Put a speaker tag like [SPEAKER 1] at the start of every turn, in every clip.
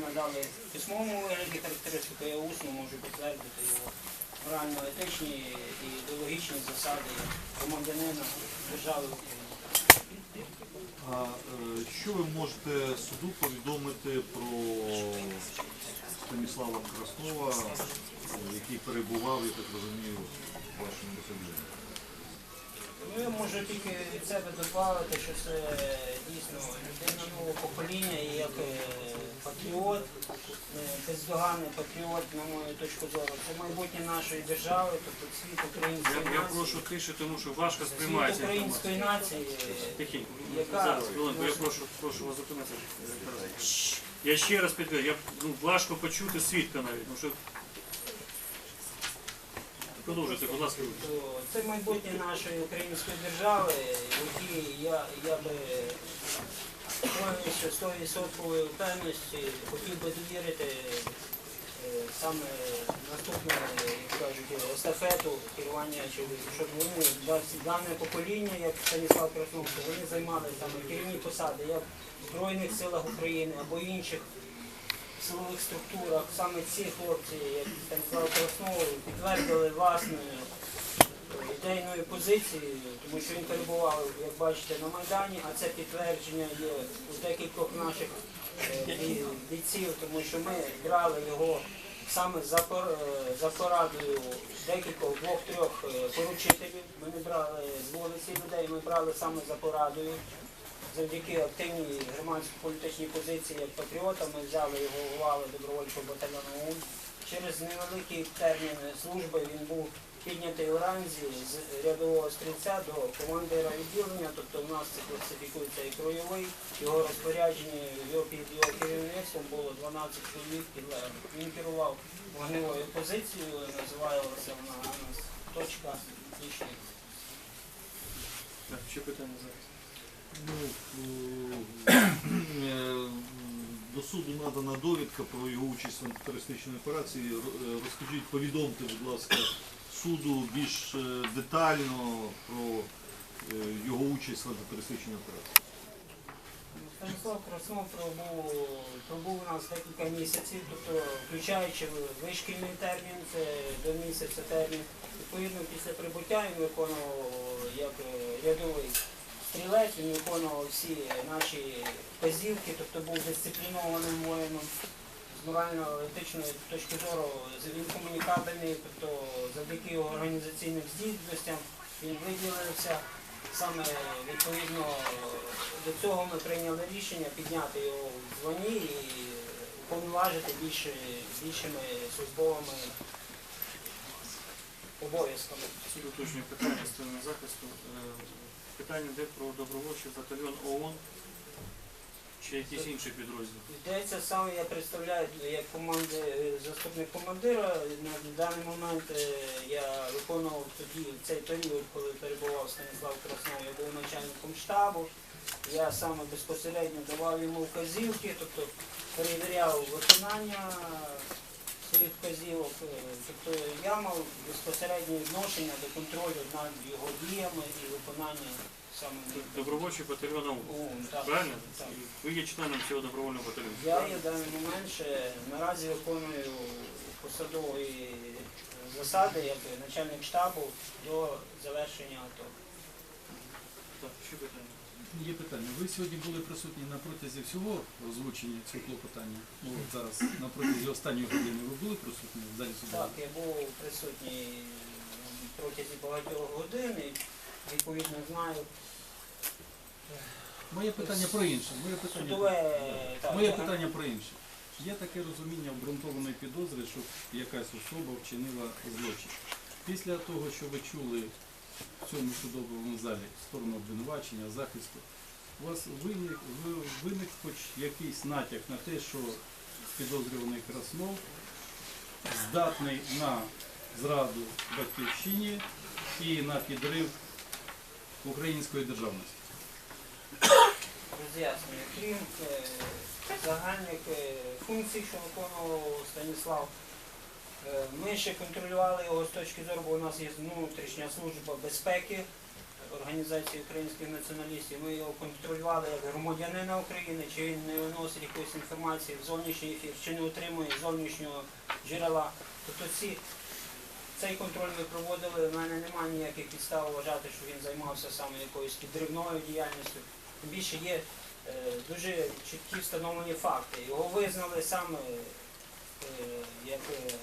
[SPEAKER 1] надали письмовому вигляді характеристику, я усно можу підтвердити його морально-етичні і ідеологічні засади громадянина держави України.
[SPEAKER 2] А е, що ви можете суду повідомити про Станіслава Краснова, який перебував, я так розумію, в вашому батальйоні?
[SPEAKER 1] Можу тільки від себе додати, що це дійсно людина нового покоління і як е, патріот, е, бездоганний патріот, на мою точку зору. Це майбутнє нашої держави, тобто світ української
[SPEAKER 3] Я, я прошу тише, тому що важко
[SPEAKER 1] Світ української нації. е,
[SPEAKER 3] Тихенько,
[SPEAKER 1] Яка?
[SPEAKER 3] зараз, хвилинку, я прошу, прошу вас зупинитися. Я ще раз підкажу, я ну, важко почути свідка навіть. Ну, що... Продовжуйте, будь ласка.
[SPEAKER 1] Це майбутнє нашої української держави, якій я, я би повністю 100% впевненості хотів би довірити е, саме наступне, як кажуть, естафету керування, щоб, щоб вони дане покоління, як Станіслав Краснов, вони займали саме керівні посади, як в Збройних силах України або інших силових структурах. Саме ці хлопці, як Станіслав Краснов, підтвердили власною ідейною позицією, тому що він перебував, як бачите, на Майдані, а це підтвердження є у декількох наших е, бійців, тому що ми брали його саме за, е, порадою декількох двох-трьох е, поручителів. Ми не брали з вулиці людей, ми брали саме за порадою. Завдяки активній громадсько-політичній позиції як патріота ми взяли його увагу добровольчого батальйону ОУН. Через невеликий термін служби він був піднятий у ранзі з рядового стрільця до командира відділення, тобто у нас це класифікується і круговий, його розпорядження, його під його керівництвом було 12 чоловік підлеглих. Він керував вогневою позицією, називалася вона у нас точка.
[SPEAKER 3] Так, ще питання зараз.
[SPEAKER 2] Ну, е, до суду надана довідка про його участь в антитерористичній операції. Е, Розкажіть, повідомте, будь ласка, суду більш е, детально про е, його участь в антитерористичній операції.
[SPEAKER 1] Станіслав Краснов пробув, пробув у нас декілька місяців, тобто включаючи вишкільний термін, це до місяця термін. Відповідно, після прибуття він виконував як е, рядовий стрілець, він виконував всі наші вказівки, тобто був дисциплінованим воїном. З морально-етичної точки зору він комунікабельний, тобто завдяки його організаційним здібностям він виділився. Саме відповідно до цього ми прийняли рішення підняти його в званні і уповноважити більше, більшими службовими обов'язками.
[SPEAKER 3] Суд уточнює питання сторони захисту. Питання йде про добровольчий батальйон ООН чи якийсь інший підрозділ.
[SPEAKER 1] Здається, саме я представляю як команди, е, заступник командира. На даний момент е, я виконував тоді цей період, коли перебував Станіслав Краснов, я був начальником штабу. Я саме безпосередньо давав йому вказівки, тобто перевіряв виконання своїх вказівок. Е, Тобто я мав безпосереднє відношення до контролю над його діями і виконання саме
[SPEAKER 3] Добровольчий батальйон.
[SPEAKER 1] ОУН. Так.
[SPEAKER 3] Правильно?
[SPEAKER 1] Так.
[SPEAKER 3] І Ви є членом цього добровольного батальйону.
[SPEAKER 1] Я є в даний момент ще наразі виконую посадові засади як начальник штабу до завершення АТО.
[SPEAKER 3] Так, ще питання.
[SPEAKER 4] Є питання. Ви сьогодні були присутні на протязі всього озвучення цього клопотання? Ну, от зараз на протязі останньої години ви були присутні в залі суду?
[SPEAKER 1] Так, я був присутній протягом багатьох годин і відповідно знаю
[SPEAKER 4] Моє питання про інше. Моє питання,
[SPEAKER 1] судове так,
[SPEAKER 4] Моє
[SPEAKER 1] так,
[SPEAKER 4] питання про інше. Є таке розуміння обґрунтованої підозри, що якась особа вчинила злочин. Після того, що ви чули в цьому судовому залі сторону обвинувачення, захисту, у вас виник, виник хоч якийсь натяк на те, що підозрюваний Краснов здатний на зраду батьківщині і на підрив української державності.
[SPEAKER 1] роз'яснюю. Крім е, загальних е, функцій, що виконував Станіслав, ми ще контролювали його з точки зору, бо у нас є внутрішня служба безпеки. організації українських націоналістів. Ми його контролювали як громадянина України, чи він не виносить якоїсь інформації в зовнішній ефір, чи не отримує зовнішнього джерела. Тобто ці, цей контроль ми проводили, в мене немає ніяких підстав вважати, що він займався саме якоюсь підривною діяльністю. Тим більше є е, дуже чіткі встановлені факти. Його визнали саме е, як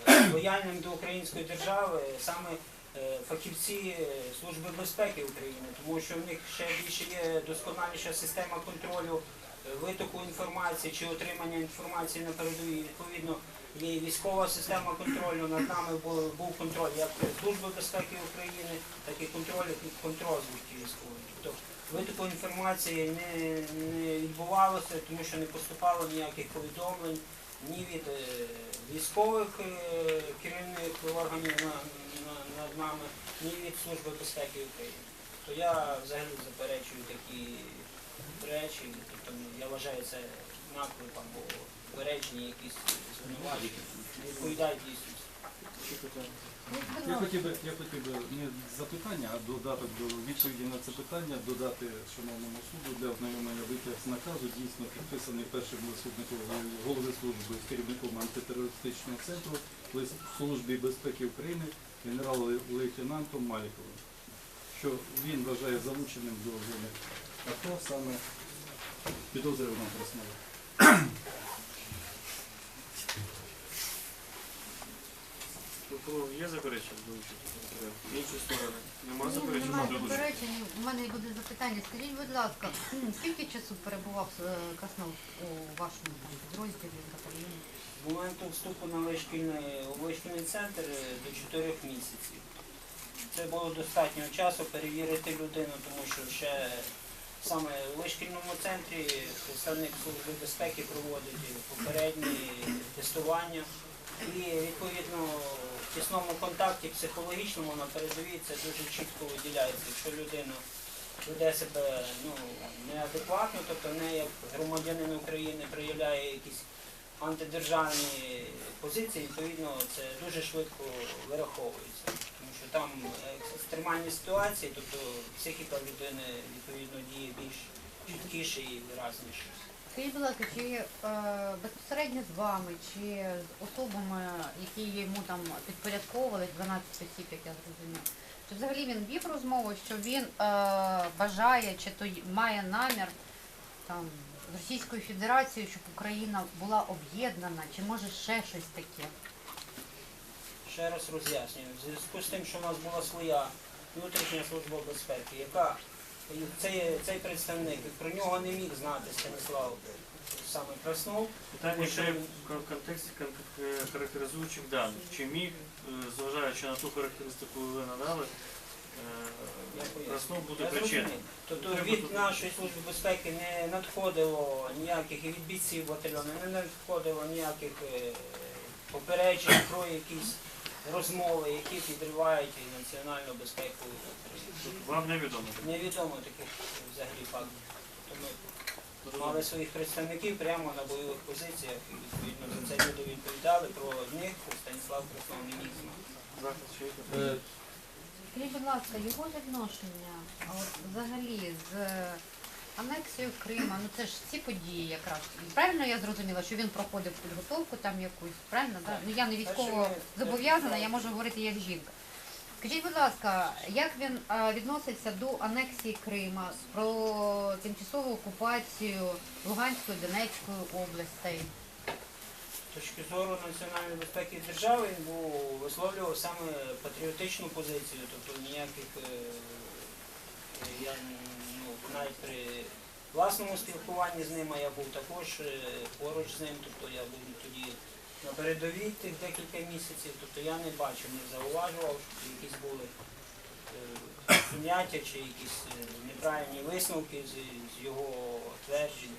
[SPEAKER 1] е, лояльним до української держави, саме е, фахівці е, Служби безпеки України, тому що в них ще більше є досконаліша система контролю е, витоку інформації чи отримання інформації на передовій. Відповідно, є військова система контролю. Над нами був, контроль як Служби безпеки України, так і контроль контроль військової. Тобто витоку інформації не, не відбувалося, тому що не поступало ніяких повідомлень ні від е, військових е, керівних органів на- на- над нами, ні від Служби безпеки України. То я взагалі заперечую такі речі, тобто я вважаю це наклепом або попередження якісь звинувачення, відповідають дійсності.
[SPEAKER 4] Я хотів би, я хотів би не запитання, а додаток до відповіді на це питання додати шановному суду для ознайомлення витяг з наказу, дійсно підписаний першим заступником голови служби з керівником антитерористичного центру Службі безпеки України генерал-лейтенантом Маліковим, що він вважає залученим до зони АТО саме підозрюваного Краснова.
[SPEAKER 3] Є заперечення до участі? Інші сторони. Нема заперечень?
[SPEAKER 5] Немає заперечень. У мене буде запитання. Скажіть, будь ласка, скільки часу перебував е, Краснов у вашому там, підрозділі батальйоні?
[SPEAKER 1] З моменту вступу на вишкільний, центр е, до 4 місяців. Це було достатньо часу перевірити людину, тому що ще саме у вишкільному центрі представник Служби безпеки проводить попередні тестування. І відповідно в тісному контакті психологічному на передовій дуже чітко виділяється. Якщо людина веде себе ну, неадекватно, тобто не як громадянин України проявляє якісь антидержавні позиції, відповідно, це дуже швидко вираховується. Тому що там екстремальні ситуації, тобто психіка людини відповідно діє більш чіткіше і виразніше.
[SPEAKER 5] Скажіть, будь ласка, чи е, безпосередньо з вами, чи з особами, які йому там підпорядковували 12 осіб, як я зрозуміла, чи взагалі він вів розмову, що він е, бажає, чи то має намір там з Російською Федерацією, щоб Україна була об'єднана, чи може ще щось таке?
[SPEAKER 1] Ще раз роз'яснюю. В зв'язку з тим, що в нас була своя внутрішня служба безпеки, яка цей, цей представник, про нього не міг знати Станіслав саме Краснов.
[SPEAKER 3] Питання ще в контексті характеризуючих даних. Чи міг, е, зважаючи на ту характеристику, яку ви надали, е. Краснов бути
[SPEAKER 1] зрозумів. Тобто від нашої служби безпеки не надходило ніяких і від бійців батальйону, не надходило ніяких е, попереджень про якісь розмови, які підривають і національну безпеку.
[SPEAKER 3] Вам невідомо.
[SPEAKER 1] Невідомо таких взагалі фактів. Тобто ми мали своїх представників прямо на бойових позиціях і відповідно за це люди відповідали про них Станіслав Краснов
[SPEAKER 3] питання?
[SPEAKER 4] Е,
[SPEAKER 5] Скажіть, будь ласка, його відношення а от взагалі з анексією Крима, ну це ж ці події якраз. Правильно я зрозуміла, що він проходив підготовку там якусь, правильно? Да?
[SPEAKER 1] Так.
[SPEAKER 5] Ну я не військово зобов'язана, я можу говорити як жінка. Скажіть, будь ласка, як він а, відноситься до анексії Крима, про тимчасову окупацію Луганської, Донецької областей?
[SPEAKER 1] З точки зору національної безпеки держави він був висловлював саме патріотичну позицію, тобто ніяких е, я навіть при власному спілкуванні з ним, а я був також е, поруч з ним, тобто я був тоді на передовій тих декілька місяців, тобто я не бачив, не зауважував, що якісь були е, поняття чи якісь е, неправильні висновки з, з його тверджень.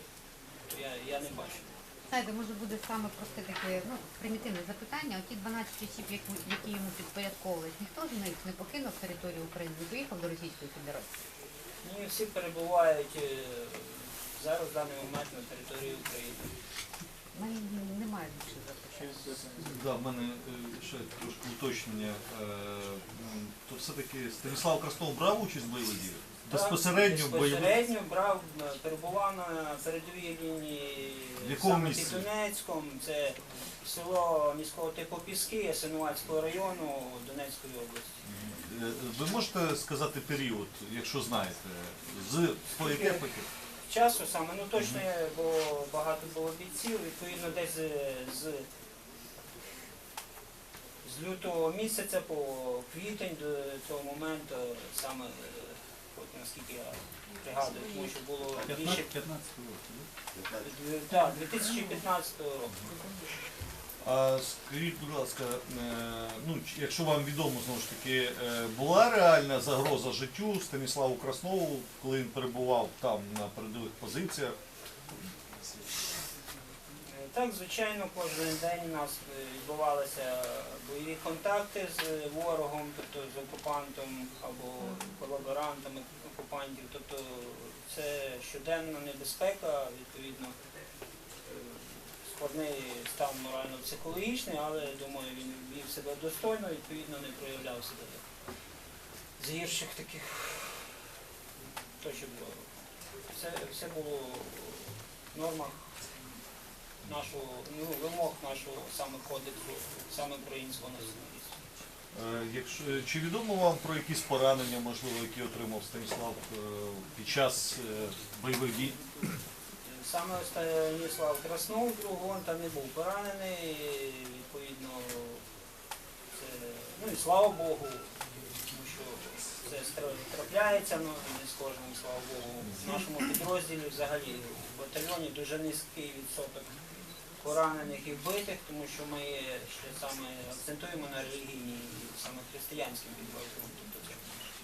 [SPEAKER 1] Тобто я, я не бачив.
[SPEAKER 5] Знаєте, може буде саме просте таке ну, примітивне запитання. Оті 12 осіб, які йому підпорядковувались, ніхто з них не покинув територію України, не поїхав до Російської Федерації.
[SPEAKER 1] Ні, всі перебувають е, зараз в даний момент на території України.
[SPEAKER 5] У мене немає більше запитань.
[SPEAKER 2] Да, в мене е, ще трошки уточнення. Е, м, То все-таки Станіслав Краснов брав участь в бойових діях? Безпосередньо в бойових
[SPEAKER 1] безпосередньо брав, е, перебував на передовій лінії
[SPEAKER 2] В якому
[SPEAKER 1] саме
[SPEAKER 2] місці?
[SPEAKER 1] під Донецьком. Це село міського типу Піски Ясинуватського району Донецької області.
[SPEAKER 2] Е, Ви можете сказати період, якщо знаєте, з по яке по яке?
[SPEAKER 1] Часу саме, ну точно, бо багато було бійців, відповідно десь е, з, з лютого місяця по квітень до цього моменту, саме, е, от наскільки я пригадую, тому що було більше
[SPEAKER 4] 15 15 років.
[SPEAKER 1] Так, 2015 року.
[SPEAKER 2] А скажіть, будь ласка, е, ну якщо вам відомо знову ж таки, е, була реальна загроза життю Станіславу Краснову, коли він перебував там на передових позиціях?
[SPEAKER 1] Так, звичайно, кожен день у нас відбувалися бойові контакти з ворогом, тобто з окупантом або колаборантами окупантів. Тобто це щоденна небезпека, відповідно, складний стан морально-психологічний, але думаю, він вів себе достойно, відповідно, не проявляв себе з гірших таких точок зору. Все, все було в нормах нашого, ну, вимог нашого саме кодексу, саме українського націоналісту.
[SPEAKER 2] Е, Якщо чи відомо вам про якісь поранення, можливо, які отримав Станіслав е, під час е, бойових дій?
[SPEAKER 1] Саме Станіслав Краснов, другого, він там не був поранений, відповідно, це, ну і слава Богу, тому що це трапляється, ну не з кожним, слава Богу. В нашому підрозділі взагалі в батальйоні дуже низький відсоток поранених і вбитих, тому що ми ще саме акцентуємо на релігійній, саме християнським підрозділом. Тобто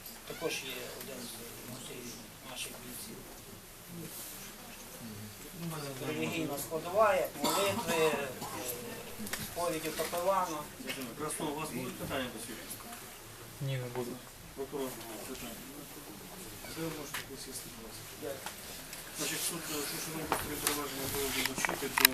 [SPEAKER 1] це також є один з мотивів наших бійців. Релігійна складова, як молитви, е, сповіді капелана.
[SPEAKER 3] Красно, у вас будуть питання до світу?
[SPEAKER 6] Ні, не буду.
[SPEAKER 3] Прокурор, питання. Ви можете присісти, будь ласка.
[SPEAKER 1] Дякую.
[SPEAKER 3] Значить, суд, е, що шановні провадження було долучити до